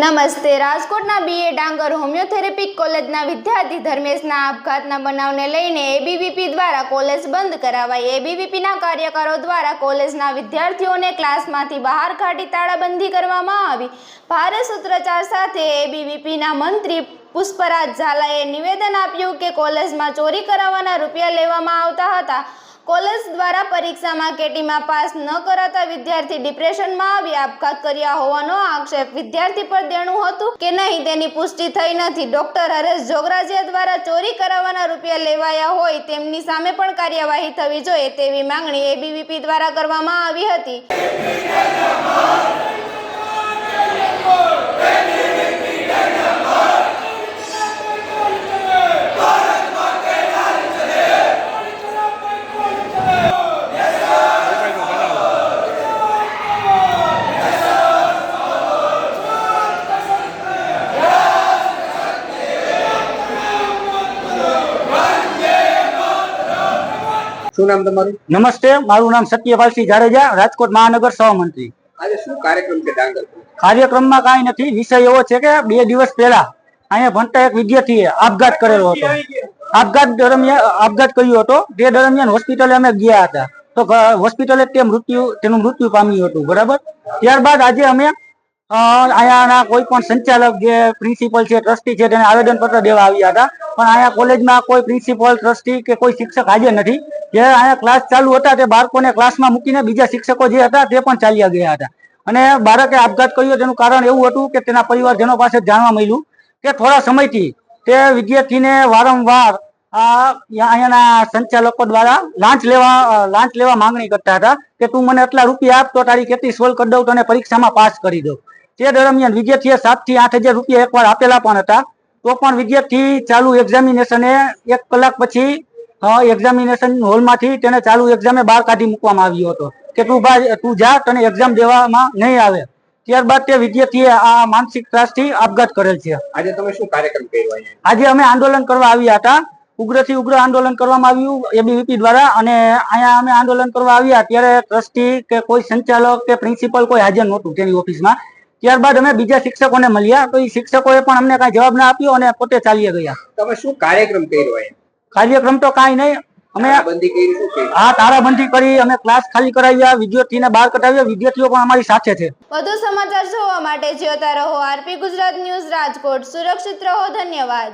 નમસ્તે, રાજકોટના બીએ ડાંગર હોમિયોથેરેપી કોલેજના વિદ્યાર્થી ધર્મેશના આપઘાતના બનાવને લઈને એબીવીપી દ્વારા કોલેજ બંધ કરાવાઈ. એબીવીપીના કાર્યકરો દ્વારા કોલેજના વિદ્યાર્થીઓને ક્લાસમાંથી બહાર કાઢી તાળાબંધી કરવામાં આવી. ભારે સૂત્રોચ્ચાર સાથે એબીવીપીના મંત્રી પુષ્પરાજ ઝાલાએ નિવેદન આપ્યું કે કોલેજમાં ચોરી કરાવવાના રૂપિયા લેવામાં આવતા હતા. કોલેજ દ્વારા પરીક્ષામાં કેટીમાં પાસ ન કરાતા વિદ્યાર્થી ડિપ્રેશનમાં આવી આપઘાત કર્યા હોવાનો આક્ષેપ વિદ્યાર્થી પર દેણું હતું કે નહીં તેની પુષ્ટિ થઈ નથી. ડોક્ટર હરેશ જોગરાજીયા દ્વારા ચોરી કરાવવાના રૂપિયા લેવાયા હોય તેમની સામે પણ કાર્યવાહી થવી જોઈએ તેવી માંગણી એબીવીપી દ્વારા કરવામાં આવી હતી. શું નામ તમારું? નમસ્તે મારું નામ સત્યપાલસિંહ જાડેજા રાજકોટ મહાનગર સહમંત્રી. આજે શું કાર્યક્રમ છે ડાંગર કાર્યક્રમમાં કાંઈ નથી વિષય એવો છે કે બે દિવસ પહેલા અહીંયા ભણતા એક વિદ્યાર્થીએ આપઘાત કરેલો હતો. આપઘાત દરમિયાન આપઘાત કર્યો હતો. તે દરમિયાન હોસ્પિટલે અમે ગયા હતા. તો હોસ્પિટલે તે મૃત્યુ તેનું મૃત્યુ પામ્યું હતું બરાબર? ત્યારબાદ આજે અમે અહીંયાના કોઈ પણ સંચાલક જે પ્રિન્સિપલ છે ટ્રસ્ટી છે, તેને આવેદન પત્ર દેવા આવ્યા હતા. પણ અહીંયા કોલેજમાં કોઈ પ્રિન્સિપલ ટ્રસ્ટી કે કોઈ શિક્ષક હાજર નથી. જે અહીંયા ક્લાસ ચાલુ હતા, તે બાળકોને ક્લાસમાં મૂકીને બીજા શિક્ષકો જે હતા, તે પણ ચાલ્યા ગયા હતા. અને બાળકે આપઘાત કર્યો, તેનું કારણ એવું હતું કે તેના પરિવારજનો પાસે જાણવા મળ્યું કે થોડા સમયથી તે વિદ્યાર્થીને વારંવાર આ અહીંયાના સંચાલકો દ્વારા લાંચ લેવા લાંચ લેવા માંગણી કરતા હતા કે તું મને આટલા રૂપિયા આપ, તો તારી કેટલી સોલ્વ કરી દઉં તને પરીક્ષામાં પાસ કરી દઉં. તે દરમિયાન વિદ્યાર્થીએ સાતથી આઠ હજાર રૂપિયા એકવાર આપેલા પણ હતા. તો પણ વિદ્યાર્થી ચાલુ એક્ઝામિનેશને એક કલાક પછી એક્ઝામિનેશન હોલમાંથી તેને ચાલુ એક્ઝામે બહાર કાઢી મૂકવામાં આવ્યો હતો. કે તું ભાઈ તું જા તને એક્ઝામ દેવામાં નહીં આવે. ત્યારબાદ તે વિદ્યાર્થીએ આ માનસિક ત્રાસથી આપઘાત કરેલ છે. આજે તમે શું કાર્યક્રમ કર્યો આજે અમે આંદોલન કરવા આવ્યા હતા. ઉગ્રથી ઉગ્ર આંદોલન કરવામાં આવ્યું એબીવીપી દ્વારા. અને અહીંયા અમે આંદોલન કરવા આવ્યા ત્યારે ટ્રસ્ટી કે કોઈ સંચાલક કે પ્રિન્સિપલ કોઈ હાજર નહોતું તેની ઓફિસમાં ત્યારબાદ અમે બીજા શિક્ષકોને મળ્યા તો એ શિક્ષકોએ પણ અમને કાંઈ જવાબ ના આપ્યો અને પોતે ચાલ્યા ગયા. તમે શું કાર્યક્રમ કર્યો કાર્યક્રમ તો કાંઈ નહીં. અમે હા તારાબંધી કરી અમે ક્લાસ ખાલી કરાવ્યા વિદ્યાર્થીને બહાર કઢાવ્યા વિદ્યાર્થીઓ પણ અમારી સાથે છે. વધુ સમાચાર જોવા માટે જોતા રહો આરપી ગુજરાત ન્યૂઝ રાજકોટ. સુરક્ષિત રહો ધન્યવાદ.